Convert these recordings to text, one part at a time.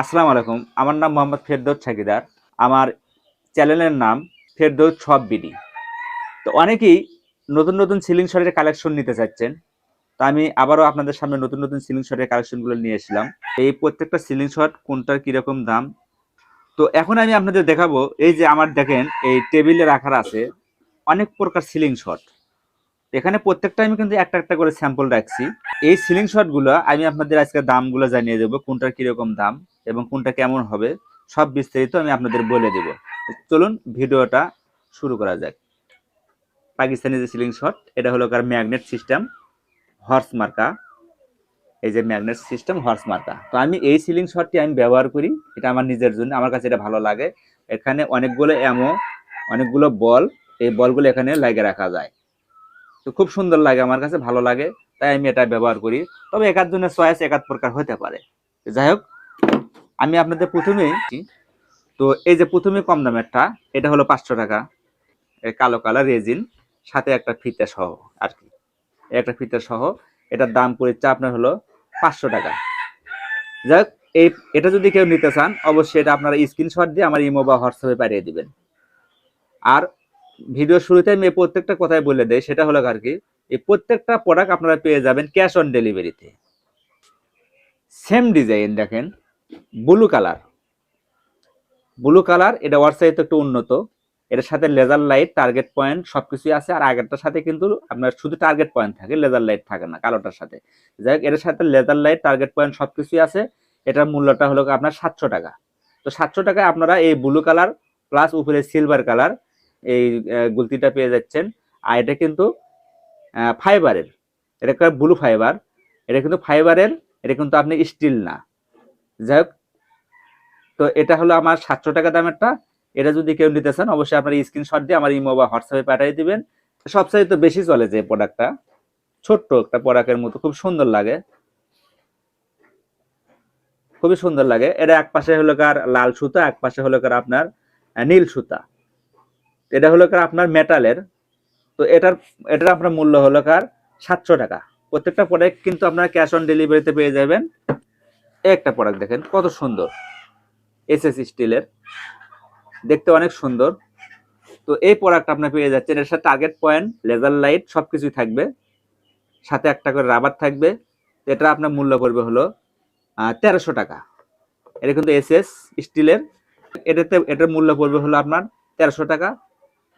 আসসালামু আলাইকুম। আমার নাম মোহাম্মদ ফেরদৌস ছাকিদার আমার চ্যানেলের নাম ফেরদৌস সব বিডি। তো অনেকেই নতুন নতুন সিলিং শটের কালেকশন নিতে চাচ্ছেন। তো আমি আবারও আপনাদের সামনে নতুন নতুন সিলিং শটের কালেকশনগুলো নিয়ে এসেছিলাম। এই প্রত্যেকটা সিলিং শট কোনটার কীরকম দাম? তো এখন আমি আপনাদের দেখাবো, এই যে আমার দেখেন, এই টেবিলে রাখার আছে অনেক প্রকার সিলিং শট। এখানে প্রত্যেকটা আমি কিন্তু একটা একটা করে স্যাম্পল রাখছি। এই সিলিং শটগুলো আমি আপনাদের আজকে দামগুলো জানিয়ে দেবো, কোনটার কীরকম দাম। এবং কোনটা কেমন হবে, সব বিস্তারিত আমি আপনাদের বলে দেব। চলুন, ভিডিওটা শুরু করা যাক। পাকিস্তানি যে সিলিং শট, এটা হলো কার ম্যাগনেট সিস্টেম, হর্স মার্কা। এই যে ম্যাগনেট সিস্টেম, হর্স মার্কা। তো আমি এই সিলিং শটটি আমি ব্যবহার করি, এটা আমার নিজের জন্য, আমার কাছে এটা ভালো লাগে। এখানে অনেকগুলো অ্যামো অনেকগুলো বল, এই বলগুলো এখানে লাগিয়ে রাখা যায়। তো খুব সুন্দর লাগে, আমার কাছে ভালো লাগে, তাই আমি এটা ব্যবহার করি। তবে একার জন্য চয়েস একাত প্রকার হতে পারে। যাই হোক আমি আপনাদের প্রথমেই তো এই যে প্রথমে কম দামেরটা এটা হলো পাঁচশো টাকা। কালো কালার রেজিন, সাথে একটা ফিতা সহ আর কি। একটা ফিতা সহ, এটার দাম পড়েছে আপনার হলো পাঁচশো টাকা। যাই এই, এটা যদি কেউ নিতে চান, অবশ্যই এটা আপনারা স্ক্রিনশট দিয়ে আমার ইমো বা হোয়াটসঅ্যাপে পাঠিয়ে দিবেন। আর ভিডিও শুরুতে আমি প্রত্যেকটা কথাই বলে দেয় সেটা হলো আর কি, এই প্রত্যেকটা প্রোডাক্ট আপনারা পেয়ে যাবেন ক্যাশ অন ডেলিভারিতে সেম ডিজাইন দেখেন ব্লু কালার ব্লু কালার এটা হোয়াটসঅ্যাপে একটু উন্নত। এটার সাথে লেজার লাইট টার্গেট পয়েন্ট সবকিছুই আছে। আর আগেরটার সাথে কিন্তু আপনার শুধু টার্গেট পয়েন্ট থাকে লেজার লাইট থাকে না, কালোটার সাথে। যাই হোক, এটার সাথে লেজার লাইট টার্গেট পয়েন্ট সবকিছুই আছে। এটার মূল্যটা হলো আপনার সাতশো টাকা। তো সাতশো টাকায় আপনারা এই ব্লু কালার প্লাস উপরে সিলভার কালার এই গুলতিটা পেয়ে যাচ্ছেন। আর এটা কিন্তু ফাইবারের এটা ব্লু ফাইবার এটা কিন্তু ফাইবারের এটা কিন্তু আপনি স্টিল না। যাই হোক, তো এটা হলো আমার সাতশো টাকা দামেরটা। এটা যদি কেউ নিতে চান, অবশ্যই আপনার স্ক্রিনশট দিয়ে আমার ইমো বা হোয়াটসঅ্যাপে পাঠিয়ে দিবেন। সবচাইতে তো বেশি চলে যে প্রোডাক্টটা ছোট্ট একটা প্রোডাক্টের মতো, খুব সুন্দর লাগে। খুবই সুন্দর লাগে। এটা এক পাশে হলো কার লাল সুতা, এক পাশে হলো কার আপনার নীল সুতা। এটা হলো কার আপনার মেটালের তো এটার এটার আপনার মূল্য হলো কার সাতশো টাকা। প্রত্যেকটা প্রোডাক্ট কিন্তু আপনার ক্যাশ অন ডেলিভারিতে পেয়ে যাবেন। একটা প্রোডাক্ট দেখেন, কত সুন্দর। এস এস স্টিলের। দেখতে অনেক সুন্দর। তো এই প্রোডাক্ট আপনার পেয়ে যাচ্ছেন, এর সাথে টার্গেট পয়েন্ট লেজার লাইট সব কিছুই থাকবে। সাথে একটা করে রাবার থাকবে। এটা আপনার মূল্য পড়বে হলো তেরোশো টাকা। এটা কিন্তু এস এস স্টিলের। এটাতে, এটার মূল্য পড়বে হলো আপনার তেরোশো টাকা।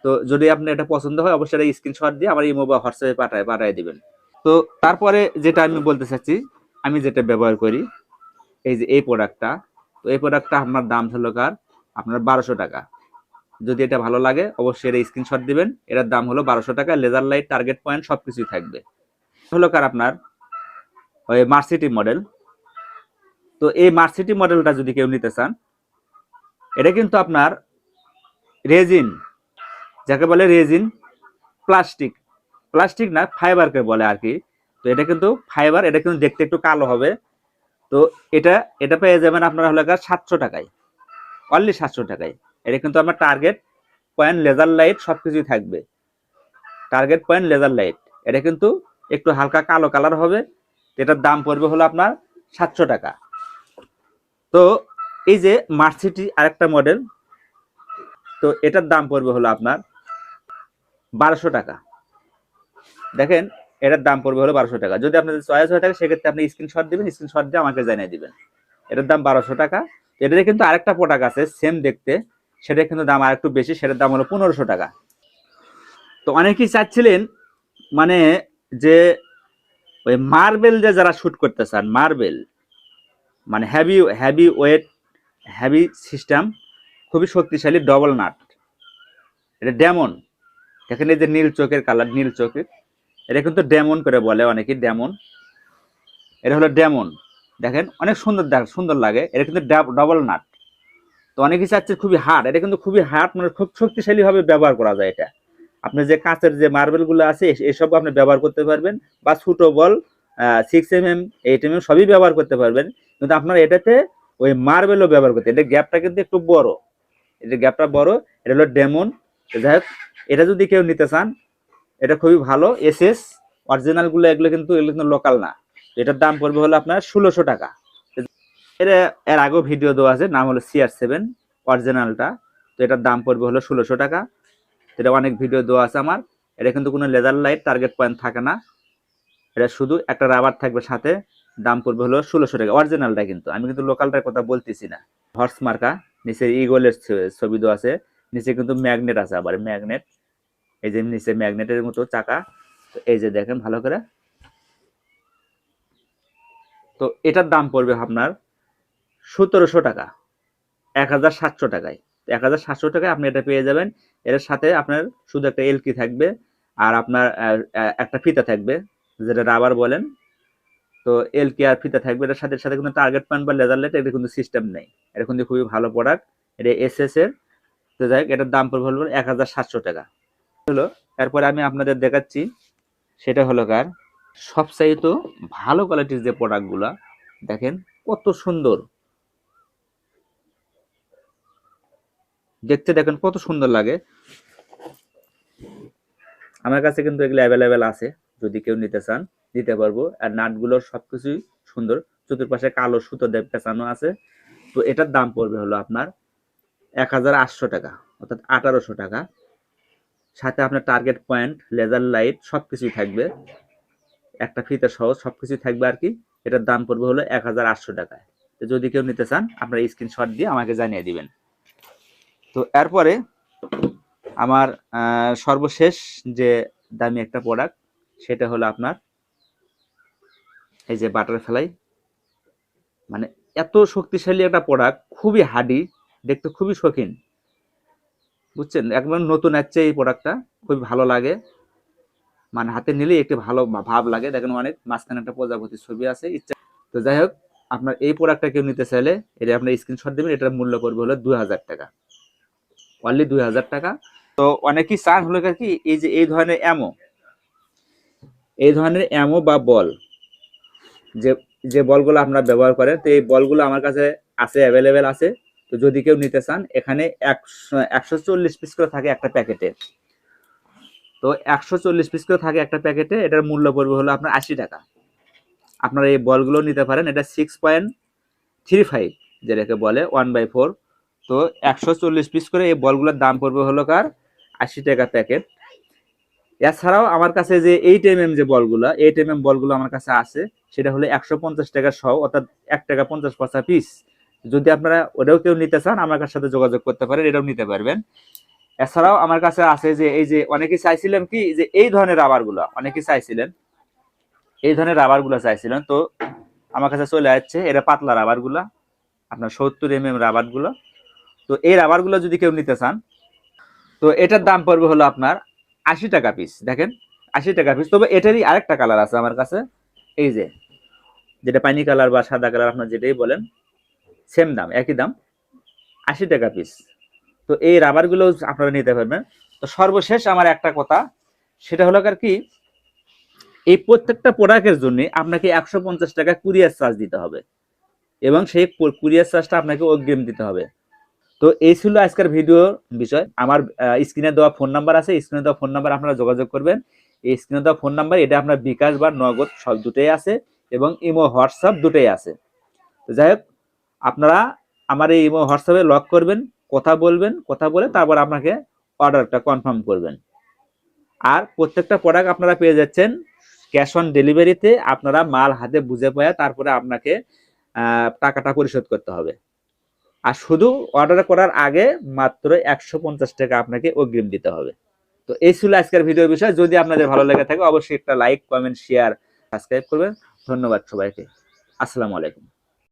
তো যদি আপনার এটা পছন্দ হয়, অবশ্যই এটা স্ক্রিনশট দিয়ে আমার ইমো বা হোয়াটসঅ্যাপে পাঠায়, পাঠিয়ে দেবেন। তো তারপরে যেটা আমি বলতে চাচ্ছি, আমি যেটা ব্যবহার করি এই যে এই প্রোডাক্টটা তো এই প্রোডাক্টটা আপনার দাম হলো কার? আপনার বারোশো টাকা। যদি এটা ভালো লাগে, অবশ্যই এটা স্ক্রিনশট দিবেন। এটার দাম হলো বারোশো টাকা লেজার লাইট টার্গেট পয়েন্ট সব কিছুই থাকবে। হলো কার আপনার? ওই মার্সিটি মডেল তো এই মার্সিটি মডেলটা যদি কেউ নিতে চান, এটা কিন্তু আপনার রেজিন যাকে বলে রেজিন প্লাস্টিক প্লাস্টিক না ফাইবারকে বলে আর কি। তো এটা কিন্তু ফাইবার এটা কিন্তু দেখতে একটু কালো হবে। তো এটা এটা পেয়ে যাবেন আপনারা হলো সাতশো টাকায়। অনলি সাতশো টাকায়। এটা কিন্তু আমার টার্গেট পয়েন্ট লেজার লাইট সব কিছুই থাকবে। টার্গেট পয়েন্ট লেজার লাইট এটা কিন্তু একটু হালকা কালো কালার হবে। এটার দাম পড়বে হলো আপনার সাতশো টাকা। তো এই যে মার্সিটি আরেকটা মডেল তো এটার দাম পড়বে হলো আপনার বারোশো টাকা। দেখেন এটার দাম পড়বে হলো বারোশো টাকা। যদি আপনাদের চয়েস হয়ে থাকে, সেক্ষেত্রে আপনি স্ক্রিনশট দিবেন স্ক্রিনশট দিয়ে আমাকে জানিয়ে দিবেন। এটার দাম বারোশো টাকা। এটাতে কিন্তু আরেকটা প্রোডাক্ট আছে সেম দেখতে। সেটা কিন্তু দাম আর একটু বেশি, সেটার দাম হলো পনেরোশো টাকা। তো অনেকেই চাচ্ছিলেন মানে যে ওই মার্বেল যে যারা শ্যুট করতে চান মার্বেল মানে heavy heavy weight heavy system খুবই শক্তিশালী ডবল নাট এটা ডেমন এখানে যে নীল চোখের কালার নীল চোখের। এটা কিন্তু ডেমন করে বলে অনেকে, ডেমন। এটা হলো ডেমন। দেখেন, অনেক সুন্দর দেখ, সুন্দর লাগে। এটা কিন্তু ডবল নাট তো অনেকেই চাচ্ছে খুবই হার্ড এটা কিন্তু খুবই হার্ড মানে খুব শক্তিশালীভাবে ব্যবহার করা যায় এটা। আপনি যে কাঁচের যে মার্বেলগুলো আছে এসব আপনি ব্যবহার করতে পারবেন। বা ছোটো ball six M M eight M M সবই ব্যবহার করতে পারবেন। কিন্তু আপনার এটাতে ওই মার্বেলও ব্যবহার করতে, এটা গ্যাপটা কিন্তু একটু বড়। এটা গ্যাপটা বড়, এটা হলো ডেমন। যাই হোক, এটা যদি কেউ নিতে চান এটা খুবই ভালো এস এস অরিজিনালগুলো এগুলো কিন্তু এগুলো কিন্তু লোকাল না। এটার দাম পড়বে হলো আপনার ষোলোশো টাকা। এর এর আগেও ভিডিও দেওয়া আছে, নাম হলো সিআর সেভেন অরিজিনালটা তো এটার দাম পড়বে হলো ষোলোশো টাকা। এটা অনেক ভিডিও দেওয়া আছে আমার। এটা কিন্তু কোনো লেজার লাইট টার্গেট পয়েন্ট থাকে না। এটা শুধু একটা রাবার থাকবে সাথে, দাম পড়বে হলো ষোলোশো টাকা। অরিজিনালটা কিন্তু। আমি কিন্তু লোকালটার কথা বলতেছি না। হর্স মার্কা নিচে ইগলের ছবি দেওয়া আছে। নিচে কিন্তু ম্যাগনেট আছে আবার ম্যাগনেট এই যে নিচে ম্যাগনেটের মতো চাকা তো এই যে দেখেন ভালো করে। তো এটার দাম পড়বে আপনার সতেরোশো টাকা এক হাজার সাতশো টাকায়। এক হাজার সাতশো টাকায় আপনি এটা পেয়ে যাবেন। এর সাথে আপনার শুধু একটা এলকি থাকবে আর আপনার একটা ফিতা থাকবে যেটা রাবার বলেন। তো এলকি আর ফিতা থাকবে এটার সাথে সাথে কিন্তু টার্গেট পয়েন্ট বা লেজার লাইট এটা কিন্তু সিস্টেম নেই। এটা কিন্তু খুবই ভালো প্রোডাক্ট এটা এস এস এর। তো যাই হোক, এটার দাম পড়বে হলো এক হাজার সাতশো টাকা। হলো, এরপরে আমি আপনাদের দেখাচ্ছি, সেটা হলো কার, সবচাইতে ভালো কোয়ালিটির যে প্রোডাক্টগুলা দেখেন কত সুন্দর। দেখতে দেখেন কত সুন্দর লাগে। আমার কাছে কিন্তু এগুলো অ্যাভেলেবেল আছে, যদি কেউ নিতে চান দিতে পারব। আর নাটগুলো সবকিছুই সুন্দর, চতুর্পাশে কালো সুতো দেব পেঁচানো আছে। তো এটার দাম পড়বে হলো আপনার এক হাজার আটশো টাকা, অর্থাৎ আঠারোশো টাকা। সাথে আপনার টার্গেট পয়েন্ট লেজার লাইট সব কিছুই থাকবে। একটা ফিতে সহ কিছুই থাকবে আর কি। এটার দাম পড়বে হলো এক হাজার আটশো টাকায়। তো যদি কেউ নিতে চান, আপনার স্ক্রিনশট দিয়ে আমাকে জানিয়ে দিবেন। তো এরপরে আমার সর্বশেষ যে দামি একটা প্রোডাক্ট সেটা হলো আপনার এই যে বাটারফ্লাই মানে এত শক্তিশালী একটা প্রোডাক্ট খুবই হাডি দেখতে খুবই শৌখিন। বুঝছেন? একবার নতুন আসছে এই প্রোডাক্টটা খুবই ভালো লাগে। মানে হাতে নিলেই একটি ভালো ভাব লাগে। দেখেন অনেক, মাঝখানে একটা প্রজাপতির ছবি আছে, ইচ্ছা। তো যাই হোক, আপনার এই প্রোডাক্টটা কেউ নিতে চাইলে এটা আপনার স্ক্রিনশট দেবেন, এটার মূল্য পড়বে হলো দুই হাজার টাকা। অনলি দুই হাজার টাকা। তো অনেকেই চান হলো কি, এই যে এই ধরনের অ্যামো এই ধরনের অ্যামো বা বল যে যে বলগুলো আপনারা ব্যবহার করেন, তো এই বলগুলো আমার কাছে আছে অ্যাভেলেবেল আছে। তো যদি কেউ নিতে চান, এখানে একশো চল্লিশ পিস করে থাকে একটা প্যাকেটে তো একশো চল্লিশ পিস করে থাকে একটা প্যাকেটে এটার মূল্য পড়বে হলো আপনার আশি টাকা। আপনারা এই বলগুলো নিতে পারেন, এটা সিক্স পয়েন্ট থ্রি ফাইভ যেটাকে বলে ওয়ান বাই ফোর তো একশো চল্লিশ পিস করে এই বলগুলোর দাম পড়বে হলো কার? আশি টাকা প্যাকেট এছাড়াও আমার কাছে যে এইট এম এম যে বলগুলো এইট এম এম বলগুলো আমার কাছে আছে, সেটা হলো একশো পঞ্চাশ টাকা সহ, অর্থাৎ এক টাকা পঞ্চাশ পয়সা পিস যদি আপনারা ওটাও কেউ নিতে চান, আমার সাথে যোগাযোগ করতে পারেন, এটাও নিতে পারবেন। এছাড়াও আমার কাছে আছে যে, এই যে অনেকে চাইছিলেন কি, যে এই ধরনের রাবারগুলো, অনেকে চাইছিলেন, এই ধরনের রাবার রাবারগুলো চাইছিলেন, তো আমার কাছে চলে আসছে, এটা পাতলা রাবারগুলা, আপনার সত্তর এম এম রাবারগুলো। তো এই রাবারগুলো যদি কেউ নিতে চান, তো এটার দাম পড়বে হলো আপনার আশি টাকা পিস দেখেন, আশি টাকা পিস তবে এটারই আরেকটা কালার আছে আমার কাছে, এই যে, যেটা পানি কালার বা সাদা কালার আপনার যেটাই বলেন। সেম দাম, একই দাম, আশি টাকা পিস তো এই রাবারগুলো আপনারা নিতে পারবেন। তো সর্বশেষ আমার একটা কথা, সেটা হলো আর কি, এই প্রত্যেকটা প্রোডাক্টের জন্য আপনাকে একশো পঞ্চাশ টাকা কুরিয়ার চার্জ দিতে হবে। এবং সেই কুরিয়ার চার্জটা আপনাকে অগ্রিম দিতে হবে। তো এই ছিল আজকের ভিডিও বিষয়। আমার স্ক্রিনে দেওয়া ফোন নাম্বার আছে। স্ক্রিনে দেওয়া ফোন নাম্বার আপনারা যোগাযোগ করবেন। এই স্ক্রিনে দেওয়া ফোন নাম্বার এটা আপনার বিকাশ বা নগদ সব দুটোই আছে এবং ইমো, হোয়াটসঅ্যাপ দুটোই আছে। তো যাই হোক আপনারা আমার এই হোয়াটসঅ্যাপে লক করবেন, কথা বলবেন, কথা বলে তারপর আপনাকে অর্ডারটা কনফার্ম করবেন। আর প্রত্যেকটা প্রোডাক্ট আপনারা পেয়ে যাচ্ছেন ক্যাশ অন ডেলিভারিতে আপনারা মাল হাতে বুঝে পায় তারপরে আপনাকে টাকাটা পরিশোধ করতে হবে। আর শুধু অর্ডার করার আগে মাত্র একশো পঞ্চাশ টাকা আপনাকে অগ্রিম দিতে হবে। তো এই ছিল আজকের ভিডিওর বিষয়। যদি আপনাদের ভালো লেগে থাকে, অবশ্যই একটা লাইক কমেন্ট শেয়ার সাবস্ক্রাইব করবেন। ধন্যবাদ সবাইকে। আসসালামু আলাইকুম।